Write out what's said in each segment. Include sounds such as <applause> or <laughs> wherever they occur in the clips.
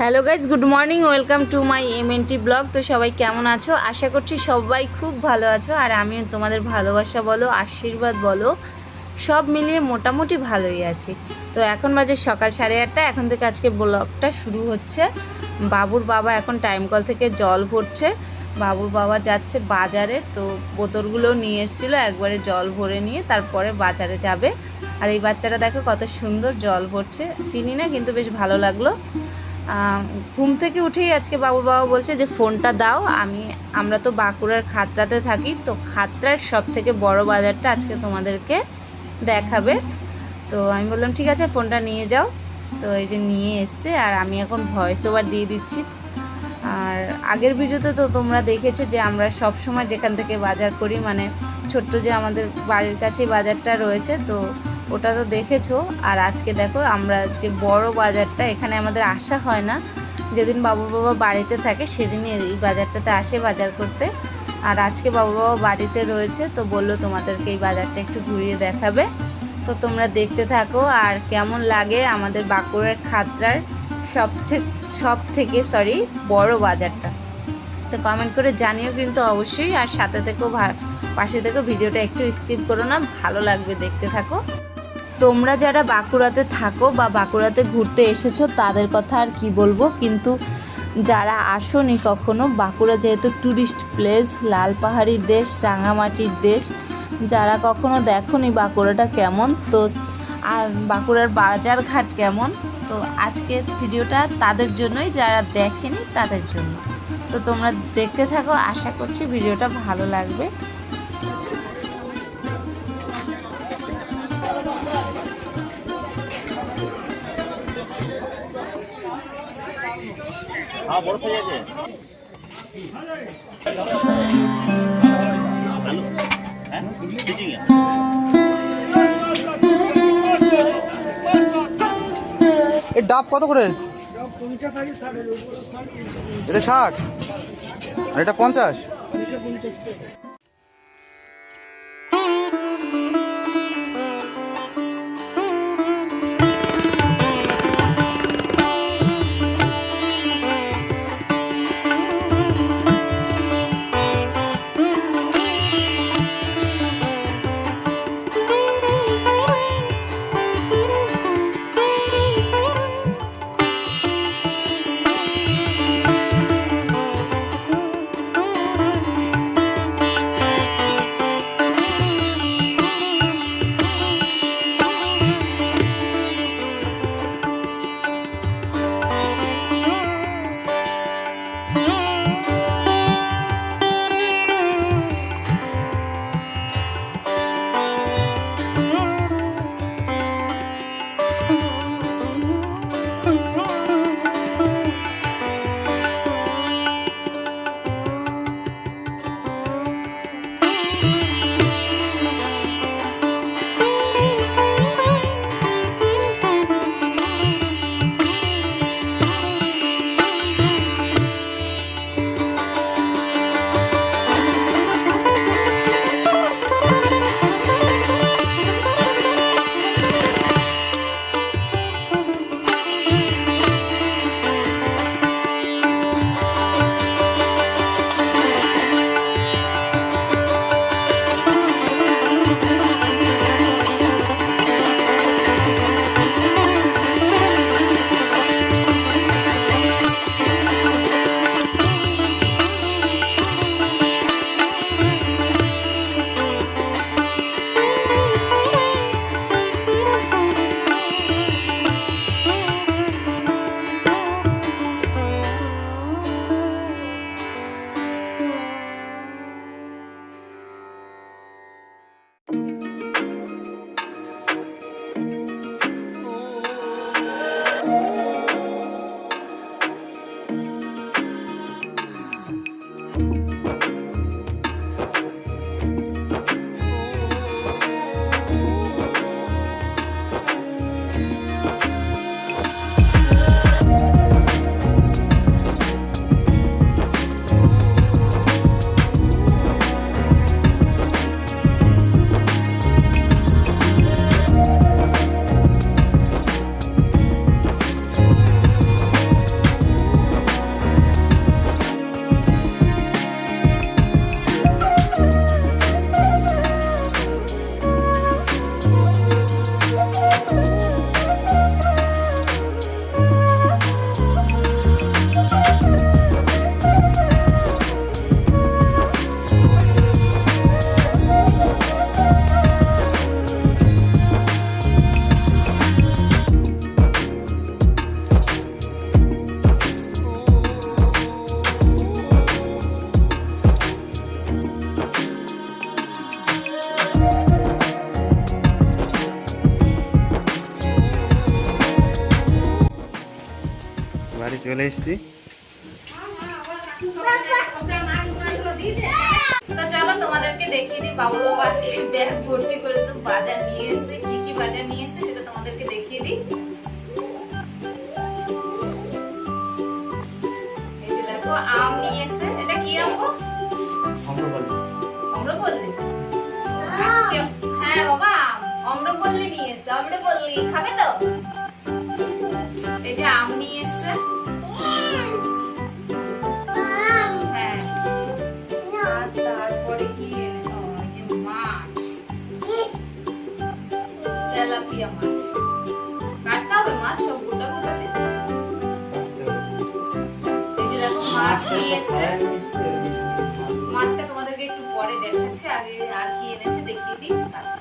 Hello guys good morning, welcome to my M N T blog. তো সবাই কেমন আছো? আশা করছি সবাই খুব ভালো আছো, আর আমিও তোমাদের ভালোবাসা বলো, আশীর্বাদ বলো, সব মিলিয়ে মোটামুটি ভালোই আছি। তো এখন বাজে সকাল সাড়ে আটটা, এখন থেকে আজকে ব্লগটা শুরু হচ্ছে। বাবুর বাবা এখন টাইম কল থেকে জল ভরছে। বাবুর বাবা যাচ্ছে বাজারে, তো বোতলগুলো নিয়ে এসেছিল, একবারে জল ভরে নিয়ে তারপরে বাজারে যাবে। আর এই বাচ্চাটা দেখো কত সুন্দর জল ভরছে। চিনি না, কিন্তু বেশ ভালো লাগল। ঘুম থেকে উঠেই আজকে বাবুর বাবা বলছে যে, ফোনটা দাও, আমি, আমরা তো বাঁকুড়ার খাতড়াতে থাকি, তো খাতড়ার সব থেকে বড় বাজারটা আজকে তোমাদেরকে দেখাবে। তো আমি বললাম, ঠিক আছে, ফোনটা নিয়ে যাও। তো এই যে নিয়ে এসছে, আর আমি এখন ভয়েস ওভার দিয়ে দিচ্ছি। আর আগের ভিডিওতে তো তোমরা দেখেছ যে, আমরা সব সময় যেখান থেকে বাজার করি মানে ছোট্ট যে আমাদের বাড়ির কাছেই বাজারটা রয়েছে, তো ওটা তো দেখেছ। আর আজকে দেখো আমরা যে বড় বাজারটা, এখানে আমাদের আসা হয় না। যেদিন বাবুর বাবা বাড়িতে থাকে, সেদিনই এই বাজারটাতে আসে বাজার করতে। আর আজকে বাবুর বাবা বাড়িতে রয়েছে, তো বলল তোমাদেরকে এই বাজারটা একটু ঘুরিয়ে দেখাবে। তো তোমরা দেখতে থাকো, আর কেমন লাগে আমাদের বাঁকুড়ার খাতড়ার সবচেয়ে সব থেকে সরি বড় বাজারটা। তো কমেন্ট করে জানিও কিন্তু অবশ্যই, আর সাথে থেকেও পাশে থেকেও ভিডিওটা একটু স্কিপ করো না, ভালো লাগবে দেখতে থাকো। তোমরা যারা বাঁকুড়াতে থাকো বা বাঁকুড়াতে ঘুরতে এসেছ, তাদের কথা আর কি বলব? কিন্তু যারা আসোনি কখনো, বাঁকুড়া যেহেতু ট্যুরিস্ট প্লেস লাল পাহাড়ির দেশ, রাঙামাটির দেশ, যারা কখনো দেখোনি বাঁকুড়াটা কেমন? তো বাঁকুড়ার বাজার ঘাট কেমন? তো আজকে ভিডিওটা তাদের জন্যই, যারা দেখেনি তাদের জন্য। তো তোমরা দেখতে থাকো, আশা করছি ভিডিওটা ভালো লাগবে। হ্যাঁ হ্যাঁ? ডাব কত করে? এটা ষাট। আর এটা পঞ্চাশ? চলে এসেছি। তো চলো তোমাদেরকে দেখিয়ে দিই বাবুর বাবা ব্যাগ ভর্তি করে তো বাজার নিয়ে এসে কি কি বাজার নিয়ে এসে সেটা তোমাদেরকে দেখিয়ে দিই। দেখো আম নিয়ে এসে এটা কি আম গো? অম্রপল্লী। আজকে হ্যাঁ বাবা নিয়ে এসে অম্রপল্লী খাবে তো? এই যে আম নিয়ে এসে মাছ কাটতে হবে মাছ নিয়ে মাছটা তোমাদেরকে একটু পরে দেখাচ্ছে আগে আর কি এনেছে দেখিয়ে দিই তারপরে,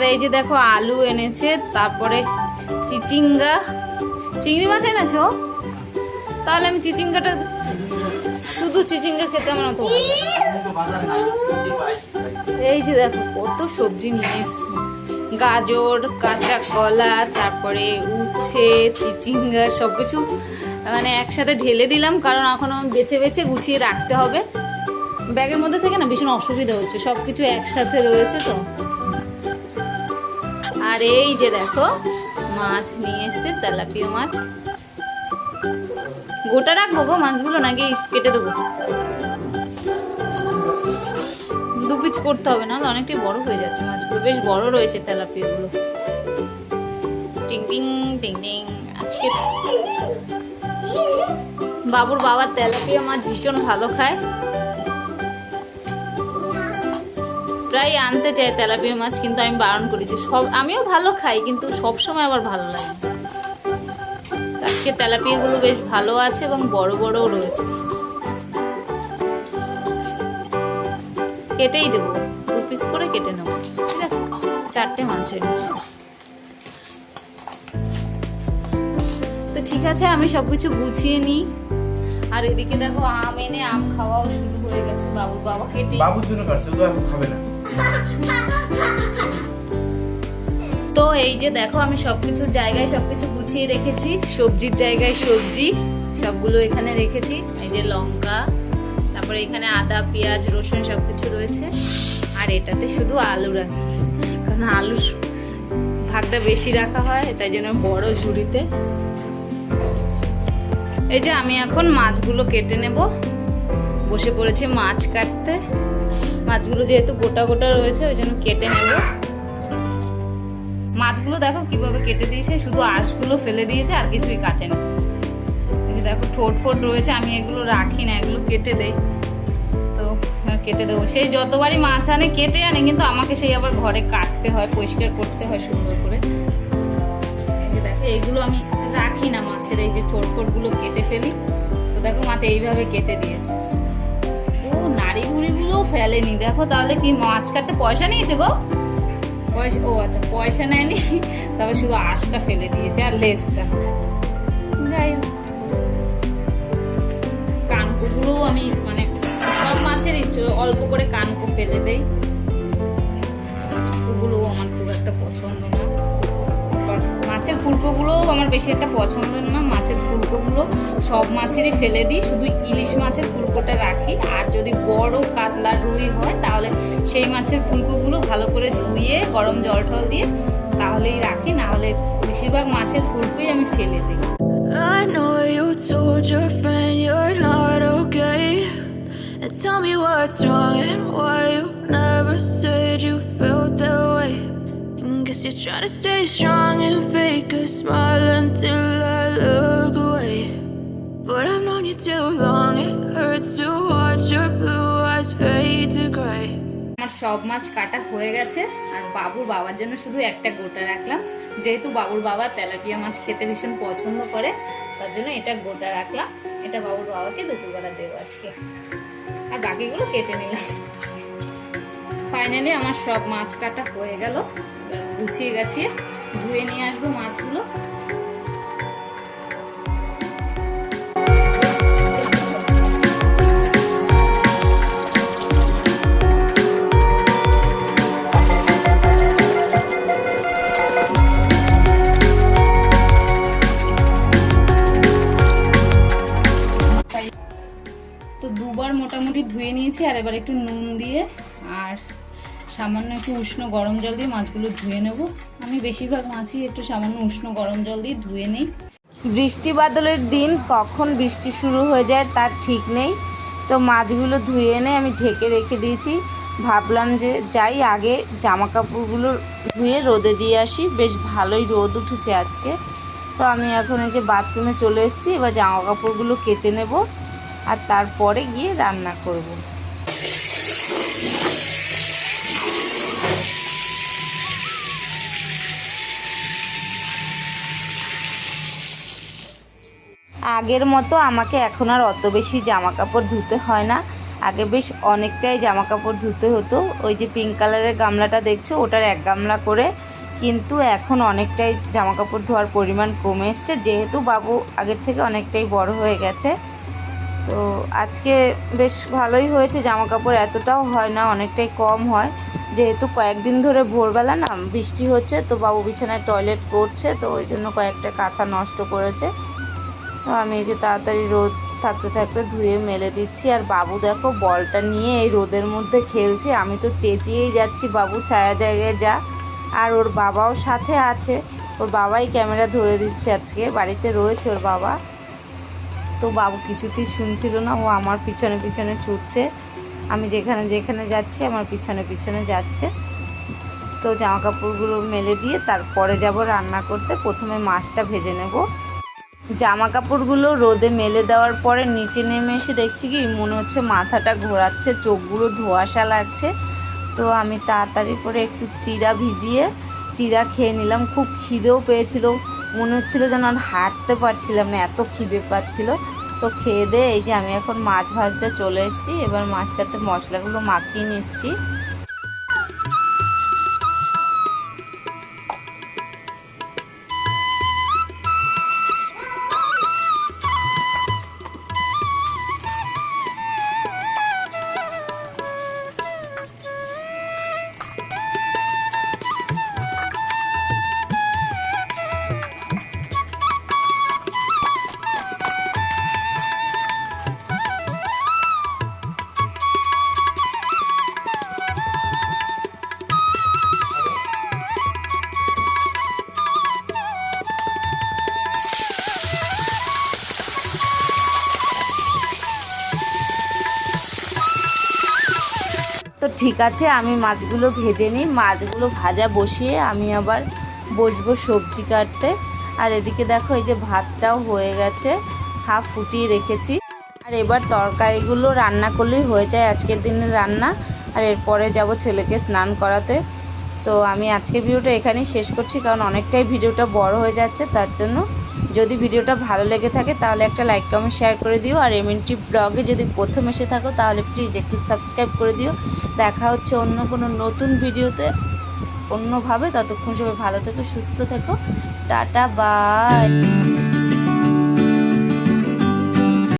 আর এই যে দেখো আলু এনেছে, তারপরে চিচিঙ্গা। চিংড়ি মাছ এনেছো? তাহলে আমি চিচিঙ্গাটা, শুধু চিচিঙ্গা খেতে অত ভালো এই যে দেখো, কত সবজি নিয়ে এসছি। গাজর, কাঁচা কলা, তারপরে উচ্ছে, চিচিঙ্গা সব কিছু মানে একসাথে ঢেলে দিলাম, কারণ এখন বেছে বেছে গুছিয়ে রাখতে হবে। ব্যাগের মধ্যে থেকে না ভীষণ অসুবিধা হচ্ছে সব কিছু একসাথে রয়েছে তো। আর এই যে দেখো, মাছ নিয়ে এসছে, তেলাপিয়া মাছ। গোটা রাখব গো মাছগুলো নাকি কেটে দেবো? দু পিস করতে হবে না অনেকটাই বড় হয়ে যাচ্ছে মাছগুলো। বেশ বড় রয়েছে তেলাপিয়াগুলো। টিং টিং টিং টিং, আজকে বাবুর বাবা তেলাপিয়া মাছ ভীষণ ভালো খায়। প্রায় আনতে চাই তেলাপিয়া মাছ, কিন্তু আমি বারণ করি যে সব, আমিও ভালো খাই, কিন্তু সব সময় আবার ভালো লাগে। আজকে তেলাপিয়াগুলো বেশ ভালো আছে এবং বড় বড়ও রয়েছে। কেটেই দেবো। দু পিস করে কেটে নেব। ঠিক আছে? চারটে মাছ এনেছি তো ঠিক আছে, আমি সব কিছু গুছিয়ে নিই। আর এদিকে দেখো, আম এনে আম খাওয়াও শুরু হয়ে গেছে। বাবুর বাবা কেটে বাবুর জন্য খাবে না। তো এই যে দেখো, আমি সবকিছুর জায়গায় সবকিছু গুছিয়ে রেখেছি। সবজির জায়গায় সবজি, সবগুলো এখানে রেখেছি। এই যে লঙ্কা, তারপরে এখানে আদা, পেঁয়াজ, রসুন সবকিছু রয়েছে। আর এটাতে শুধু আলু রাখি, কারণ আলুর ভাগটা বেশি রাখা হয়, তাই জন্য বড় ঝুড়িতে। এই যে আমি এখন মাছগুলো কেটে নেব। বসে পড়েছি মাছ কাটতে। মাছগুলো যেহেতু গোটা গোটা রয়েছে, ওই জন্য কেটে নেব। মাছগুলো দেখো কীভাবে কেটে দিয়েছে, শুধু আঁশগুলো ফেলে দিয়েছে, আর কিছুই কাটেনি এই যে দেখো ঠোঁট ফোট রয়েছে, আমি এগুলো রাখি না, এগুলো কেটে দেই। তো কেটে দেবো। সেই যতবারই মাছ আনে, কেটে আনে, কিন্তু আমাকে সেই আবার ঘরে কাটতে হয়, পরিষ্কার করতে হয় সুন্দর করে। দেখো এইগুলো আমি রাখি না মাছের, এই যে ঠোঁট ফোটগুলো কেটে ফেলি। তো দেখো মাছ এইভাবে কেটে দিয়েছে। ও নাড়ি মুড়িগুলোও ফেলেনি। দেখো তাহলে কি মাছ কাটতে পয়সা নিয়েছে গো? পয়সা, ও আচ্ছা পয়সা নেয়নি? <laughs> তবে শুধু আঁশটা ফেলে দিয়েছে আর লেজটা। যাই হোক। আমি মানে সব মাছের ইচ্ছে, অল্প করে কানকো ফেলে দেই। ওগুলোও আমার খুব একটা পছন্দ না। মাছের ফুলকোগুলোও আমার বেশি একটা পছন্দ না। মাছের ফুলকোগুলো সব মাছেরই ফেলে দিই। শুধু ইলিশ মাছের ফুলকোটা রাখি। আর যদি বড় কাতলা রুই হয়, তাহলে সেই মাছের ফুলকোগুলো ভালো করে ধুয়ে, গরম জল টল দিয়ে তাহলেই রাখি। না হলে বেশিরভাগ মাছের ফুলকোই আমি ফেলে দিই। Tell me what's wrong and why you never said you felt. Guess you're trying to stay strong and fake a smile until I look away. But I've known you too long, it hurts to watch your blue eyes fade to gray. আমার সব মাছ কাটা হয়ে গেছে আর বাবুর বাবার জন্য শুধু একটা গোটা রাখলাম। যেহেতু বাবুর বাবা তেলাপিয়া মাছ খেতে ভীষণ পছন্দ করে তার জন্য এটা গোটা রাখলাম। এটা বাবুর বাবাকে দুপুরবেলা দেবো আজকে। আর বাকিগুলো কেটে নিলাম। ফাইনালি আমার সব মাছ কাটা হয়ে গেল। গুছিয়ে গেছে ধুয়ে নিয়ে আসব মাছগুলো। সামান্য একটু উষ্ণ গরম জল দিয়ে মাছগুলো ধুয়ে নেব। আমি বেশিরভাগ মাছই একটু সামান্য উষ্ণ গরম জল দিয়ে ধুয়ে নিই। বৃষ্টি বাদলের দিন কখন বৃষ্টি শুরু হয়ে যায় তার ঠিক নেই। তো মাছগুলো ধুয়ে এনে আমি ঢেকে রেখে দিয়েছি। ভাবলাম যে যাই, আগে জামা কাপড়গুলো ধুয়ে রোদে দিয়ে আসি। বেশ ভালোই রোদ উঠেছে আজকে। তো আমি এখন এই যে বাথরুমে চলে এসেছি, এবার জামা কাপড়গুলো কেচে নেব আর তারপরে গিয়ে রান্না করব। আগের মতো আমাকে এখন আর অত বেশি জামা কাপড় ধুতে হয় না। আগে বেশ অনেকটাই জামা কাপড় ধুতে হতো। ওই যে পিঙ্ক কালারের গামলাটা দেখছ, ওটার এক গামলা করে কিন্তু এখন অনেকটাই জামা কাপড় ধোয়ার পরিমাণ কমে এসছে। যেহেতু বাবু আগের থেকে অনেকটাই বড় হয়ে গেছে। তো আজকে বেশ ভালোই হয়েছে জামা কাপড় এতটাও হয় না, অনেকটাই কম হয়। যেহেতু কয়েকদিন ধরে ভোরবেলা না বৃষ্টি হচ্ছে, তো বাবু বিছানায় টয়লেট করছে, তো ওই জন্য কয়েকটা কাঁথা নষ্ট করেছে। তো আমি এই যে তাড়াতাড়ি রোদ থাকতে থাকতে ধুয়ে মেলে দিচ্ছি। আর বাবু দেখো, বলটা নিয়ে এই রোদের মধ্যে খেলছে। আমি তো চেঁচিয়েই যাচ্ছি, বাবু, ছায়া জায়গায় যা। আর ওর বাবাও সাথে আছে। ওর বাবাই ক্যামেরা ধরে দিচ্ছে আজকে, বাড়িতে রয়েছে ওর বাবা। তো বাবু কিছুতেই শুনছিল না, ও আমার পিছনে পিছনে ছুটছে। আমি যেখানে যেখানে যাচ্ছি, আমার পিছনে পিছনে যাচ্ছে। তো জামা কাপড়গুলো মেলে দিয়ে তারপরে যাব রান্না করতে। প্রথমে মাছটা ভেজে নেব। জামা কাপড়গুলো রোদে মেলে দেওয়ার পরে নিচে নেমে এসে দেখছি কি, মনে হচ্ছে মাথাটা ঘোরাচ্ছে, চোখগুলো ধোয়াশা লাগছে। তো আমি তাড়াতাড়ি করে একটু চিরা ভিজিয়ে চিরা খেয়ে নিলাম। খুব খিদেও পেয়েছিল। মনে হচ্ছিল যেন আর হাঁটতে পারছিলাম না, এত খিদে পাচ্ছিল। তো খেয়ে দিয়ে এই যে আমি এখন মাছ ভাজতে চলে এসেছি। এবার মাছটাতে মশলাগুলো মাখিয়ে নিচ্ছি। ঠিক আছে, আমি মাছগুলো ভেজে নিই। মাছগুলো ভাজা বসিয়ে আমি আবার বসবো সবজি কাটতে। আর এদিকে দেখো, এই যে ভাতটাও হয়ে গেছে, হাফ ফুটিয়ে রেখেছি। আর এবার তরকারিগুলো রান্না করলেই হয়ে যায় আজকের দিনের রান্না। আর এরপরে যাব ছেলেকে স্নান করাতে। তো আমি আজকের ভিডিওটা এখানেই শেষ করছি, কারণ অনেকটাই ভিডিওটা বড় হয়ে যাচ্ছে, তার জন্য যদি ভিডিওটা ভালো লেগে থাকে, তাহলে একটা লাইক কমেন্ট শেয়ার করে দিও। আর এমএনটি ব্লগে যদি প্রথম এসে থাকো, তাহলে প্লিজ একটু সাবস্ক্রাইব করে দিও। দেখা হচ্ছে অন্য কোনো নতুন ভিডিওতে। অন্যভাবে ততক্ষণ সবাই ভালো থেকো, সুস্থ থেকো। Tata bye